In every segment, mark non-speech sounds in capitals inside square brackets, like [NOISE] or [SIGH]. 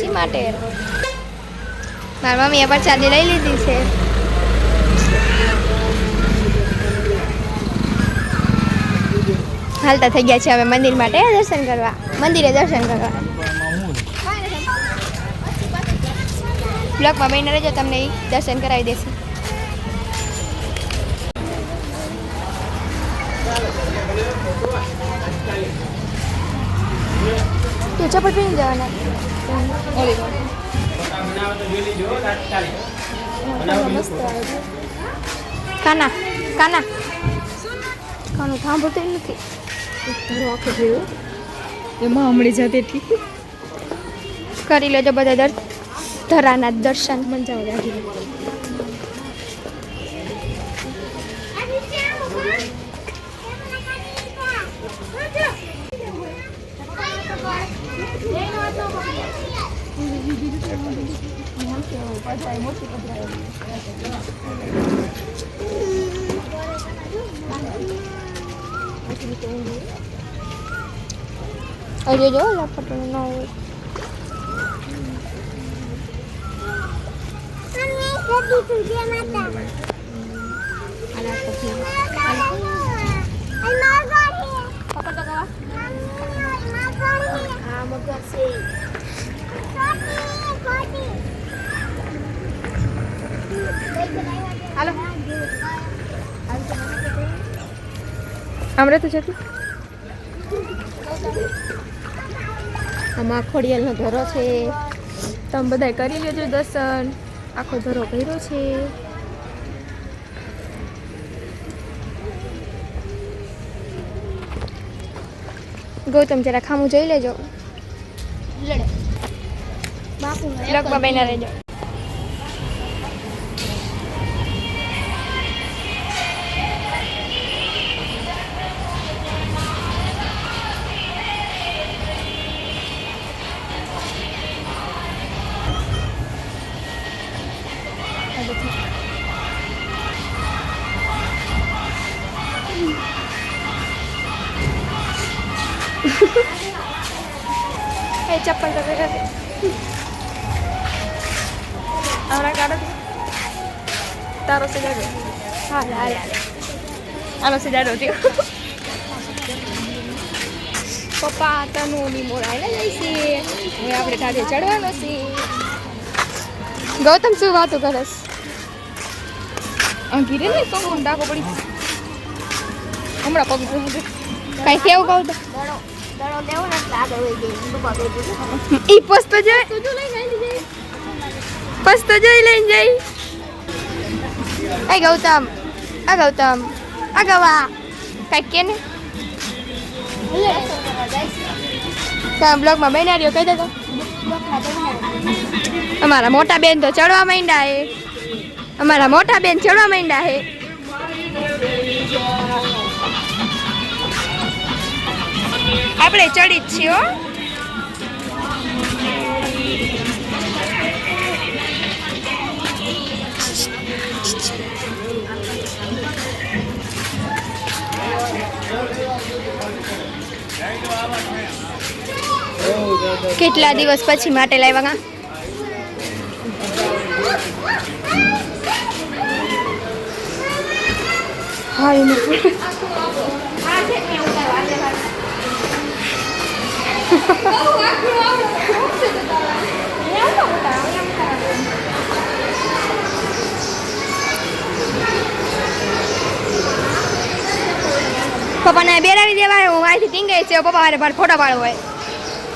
છીએ માટે. મારી મમ્મીએ પ્રસાદી લઈ લીધી છે. હાલતા થઈ ગયા છે હવે મંદિર માટે દર્શન કરવા. મંદિરે દર્શન કરવા. બ્લોકમાં બહીને રહેજો, તમને દર્શન કરાવી દેશે. તું ચપ્પલ પહેરી જવાના મસ્ત આવે કાના કાના. કાનું સાંભળતું નથી. તારો આખો એમાં હમણાં જતી ઠીક. કરી લેજો બધા દર ધરાના દર્શન. મંજાવ રાખી હજુ જો લપટનું ન હોય પકડ તો ગવા હા મગર છે હાલો. આમરે તો જતું આમાં ખોડિયાલનો ધરો છે. તમે બધાય કરી લેજો દર્શન. આખો ધરો કર્યો છે. ગૌતમ જરા ખામું જોઈ લેજો. લગભગ બેના રહેજો. એ ચપ્પલ તો પહેરા હમણાં કાઢો. તારો સિગાડો. હા હાલ હાલ આનો સિગાડો થયો પપ્પા, તનુ ની મોરાઈને જઈશે હવે આપણે ઢાઢે ચડવાનો છે. ગૌતમ, શું વાતો કરસ ઘીરે ને તો ડાકો પડી હમણાં પગ કઈ કેવું કહું તો? ઈ પસ્તો જોઈ. પસ્તો જોઈ લઈને જઈ. એ ગૌતમ આ ગૌતમ આ ગવા. કંઈક કે ને? તમે બ્લોગમાં બનાવ્યો કહી દેતો અમારા મોટા બેન તો ચડવા માંડ્યા હે. અમારા મોટા બેન ચડવા માંડ્યા હે. આપણે ચડી જ છીએ હો. કેટલા દિવસ પછી માટે લાવ્યા કા હા એનું પપ્પાને બેરાવી દેવાય, હું અહીંથી ટીંગાઈ છે, પપ્પા મારે ભાર ફોટો પાડવો હોય.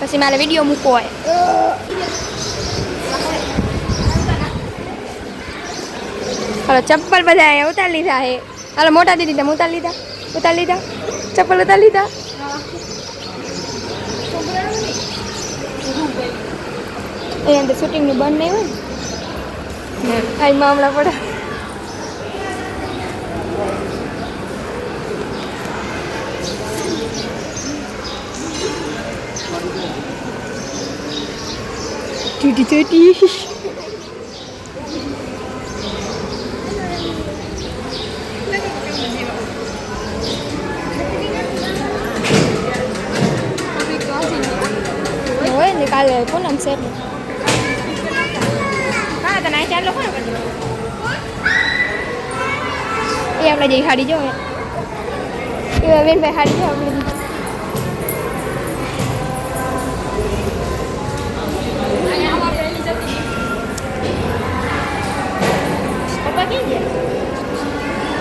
પછી મારે વીડિયો મૂકવો હોય. હાલો, ચપ્પલ બધા ઉતારી લીધા હે. હાલો, મોટા દીદી તમે ઉતારી લીધા ઉતારી લીધા, ચપ્પલ ઉતારી લીધા. એ અંદર શૂટિંગનું બંધ નહીં હોય ને આ મામલા પડે ચોટી ચોટી હોય ને કાલ હાલે પૂનમ છે એટલે હા એ આપણે જઈ હાડી જો એ બેન ભાઈ હાડી જો આપણે પપ્પા કેમ ગયા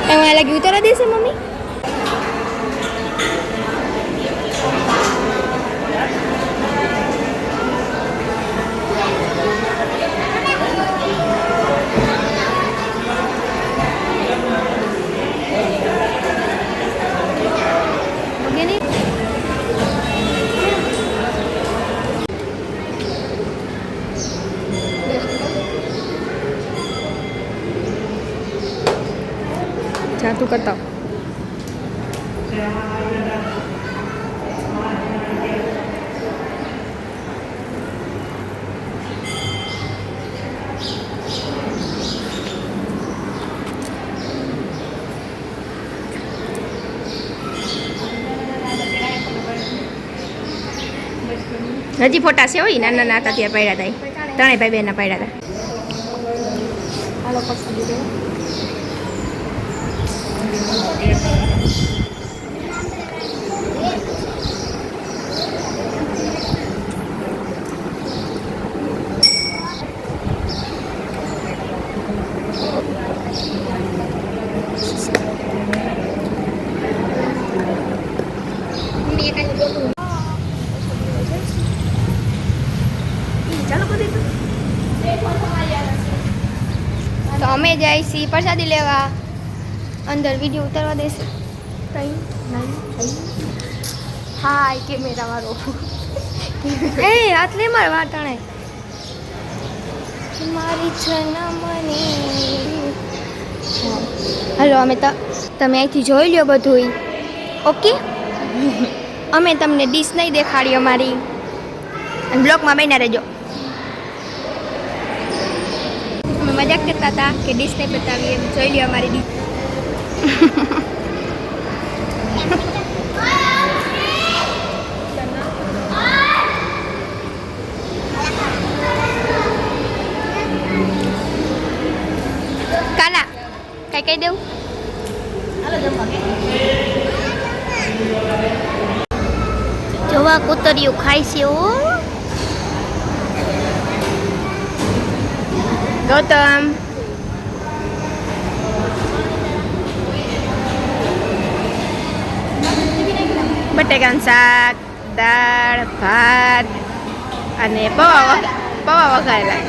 એમાં લાગી ઉતારા દેશે mummy જાતું કરતા હજી ફોટા છે હોય નાના નાના હતા ત્યારે પાડ્યા હતા ત્રણેય ભાઈ બહેનના પાડ્યા હતા જાય પ્રસાદી લેવા. અંદર વીડિયો ઉતારવા દેશે. હાય કેમેરા વાળો. [LAUGHS] એ હાથ લે માર વાટાણે મારી જનમની હલો અમે તો તમે અહીંથી જોઈ લ્યો બધું ઓકે? [LAUGHS] અમે તમને ડીશ નહીં દેખાડી અમારી. અને બ્લોકમાં બન્યા રહેજો અમે મજાક કરતા હતા કે ડીશ નહીં બતાવીએ એમ જોઈ લ્યો અમારી ડીશ કાલા કઈ કઈ દેવું જોવા કૂતરિયું ખાય છે ઓ ગૌતમ. બટેકાનું શાક દાળ ભાત અને પૌવા પૌવા વઘારેલા.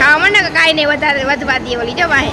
ખાવા મને કાંઈ નહીં વધારે વધવા દે ઓલી જો વાહે.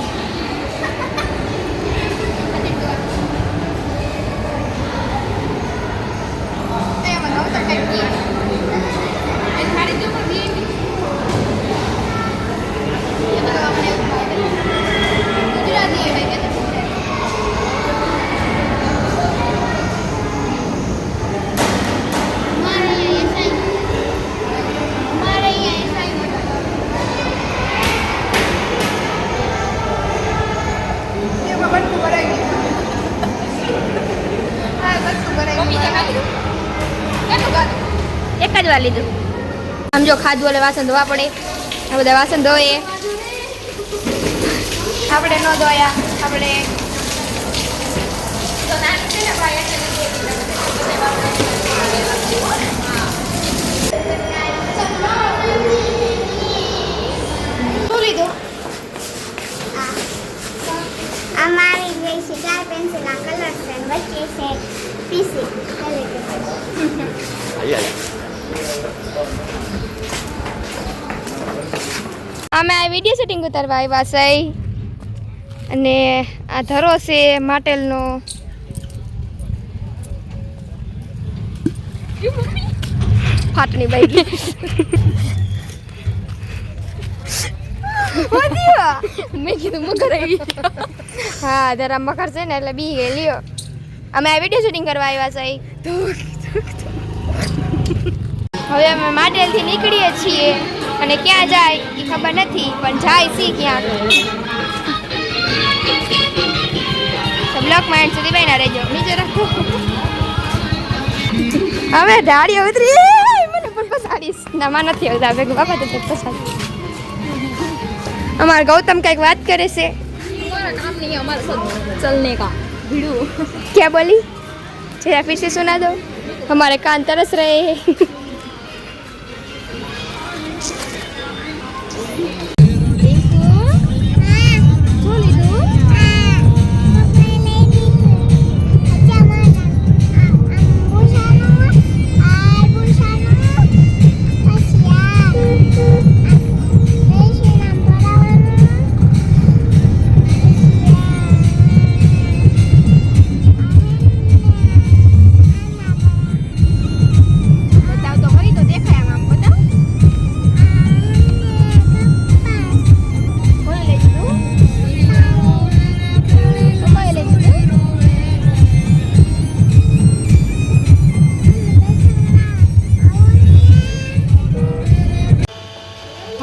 એક જ વાર લીધું. આમ જો ખાધું એટલે વાસણ ધોવા પડે. આ બધા વાસણ ધોઈએ. આપણે ન ધોયા આપણે અમારી જે છે ચાર પેન્સિલના કલર છે વચ્ચે છે પીસી અમે આ વીડિયો શૂટિંગ ઉતારવા આવ્યા છે. અને આ ધરો છે માટેલનો. ફાટની બાઈ [LAUGHS] મેં કીધું મગર આવી હા જરા મગર છે ને એટલે બી ગઈ લ્યો અમે આ વીડિયો શૂટિંગ કરવા આવ્યા છે. હવે અમે માટેલથી નીકળીએ છીએ અને ક્યાં જાય એ ખબર નથી પણ જાય સી ક્યાં તો બ્લોકમાં એન્ડ સુધી બેના રહેજો નીચે રાખો હવે ઢાળીઓ ઉતરી એ, મને પણ પસાડીશ ના માં નથી આવતા ભેગું બાપા તો પસાડી અમારા ગૌતમ કંઈક વાત કરે છે हमारा काम नहीं है हमारा सब चलने का भिड़ू क्या बोली जरा फिर से सुना दो हमारे कान तरस रहे हैं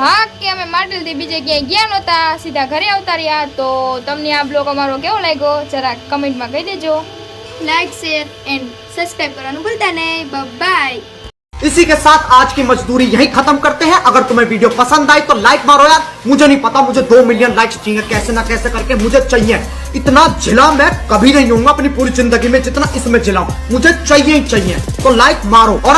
હા કે અમે માટલથી બીજે ક્યાંય ગયા નહોતા સીધા ઘરે આવતા રહ્યા તો તમને આ બ્લોગ અમારો કેવો લાગ્યો જરા કમેન્ટમાં કહી દેજો લાઈક શેર એન્ડ સબસ્ક્રાઈબ કરવાનું ભૂલતા નહીં બાય इसी के साथ आज की मजदूरी यही खत्म करते हैं अगर तुम्हें वीडियो पसंद आई तो लाइक मारो यार मुझे नहीं पता मुझे दो मिलियन लाइक्स चाहिए कैसे ना कैसे करके मुझे चाहिए इतना जिला मैं कभी नहीं हूँ अपनी पूरी जिंदगी में जितना इसमें जिला हूं। मुझे चाहिए ही चाहिए तो लाइक मारो और